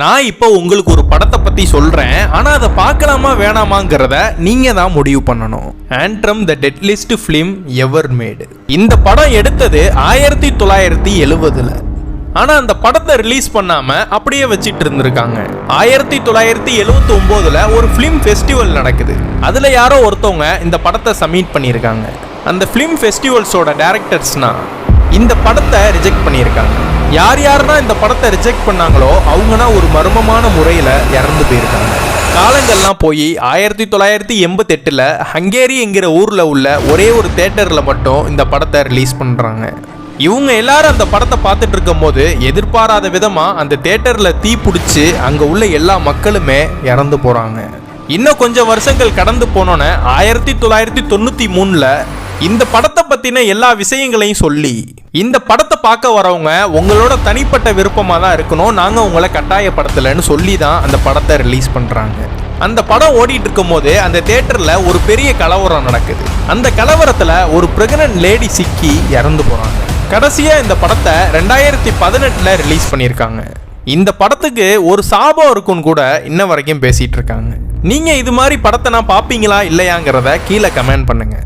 நான் இப்போ உங்களுக்கு ஒரு படத்தை பற்றி சொல்கிறேன் ஆனால் அதை பார்க்கலாமா வேணாமாங்கிறத நீங்கள் தான் முடிவு பண்ணணும். ஆண்ட்ரம் த டெட்லிஸ்ட் ஃபிலிம் எவர் மேடு இந்த படம் எடுத்தது ஆயிரத்தி தொள்ளாயிரத்தி எழுபதில் ஆனால் அந்த படத்தை ரிலீஸ் பண்ணாமல் அப்படியே வச்சிட்டு இருந்திருக்காங்க. ஆயிரத்தி தொள்ளாயிரத்தி எழுவத்தி ஒம்போதில் ஒரு ஃபிலிம் ஃபெஸ்டிவல் நடக்குது. அதில் யாரோ ஒருத்தவங்க இந்த படத்தை சப்மிட் பண்ணியிருக்காங்க. அந்த ஃபிலிம் ஃபெஸ்டிவல்ஸோட டேரக்டர்ஸ்னால் இந்த படத்தை ரிஜெக்ட் பண்ணியிருக்காங்க. யார் யாருன்னா இந்த படத்தை ரிஜெக்ட் பண்ணாங்களோ அவங்கன்னா ஒரு மர்மமான முறையில் இறந்து போயிருக்காங்க. காலங்கள்லாம் போய் ஆயிரத்தி தொள்ளாயிரத்தி எண்பத்தெட்டில் ஹங்கேரி என்கிற ஊரில் உள்ள ஒரே ஒரு தேட்டரில் மட்டும் இந்த படத்தை ரிலீஸ் பண்ணுறாங்க இவங்க எல்லாரும் அந்த படத்தை பார்த்துட்டு இருக்கும்போது எதிர்பாராத விதமாக அந்த தேட்டரில் தீ பிடிச்சி அங்கே உள்ள எல்லா மக்களுமே இறந்து போகிறாங்க இன்னும் கொஞ்சம் வருஷங்கள் கடந்து போனோன்னே ஆயிரத்தி தொள்ளாயிரத்தி தொண்ணூற்றி மூணில் இந்த படத்தை பற்றின எல்லா விஷயங்களையும் சொல்லி இந்த படத்தை பார்க்க வரவங்க உங்களோட தனிப்பட்ட விருப்பமாக தான் இருக்கணும். நாங்கள் உங்களை கட்டாயப்படுத்தலைன்னு சொல்லி தான் அந்த படத்தை ரிலீஸ் பண்ணுறாங்க அந்த படம் ஓடிட்டு இருக்கும் போது அந்த தேட்டரில் ஒரு பெரிய கலவரம் நடக்குது. அந்த கலவரத்தில் ஒரு பிரெக்னன்ட் லேடி சிக்கி இறந்து போகிறாங்க கடைசியாக இந்த படத்தை ரெண்டாயிரத்தி பதினெட்டில் ரிலீஸ் பண்ணியிருக்காங்க. இந்த படத்துக்கு ஒரு சாபம் இருக்குன்னு கூட இன்ன வரைக்கும் பேசிட்டு இருக்காங்க. நீங்க இது மாதிரி படத்தை நான் பார்ப்பீங்களா? இல்லையாங்கிறத கீழே கமெண்ட் பண்ணுங்க.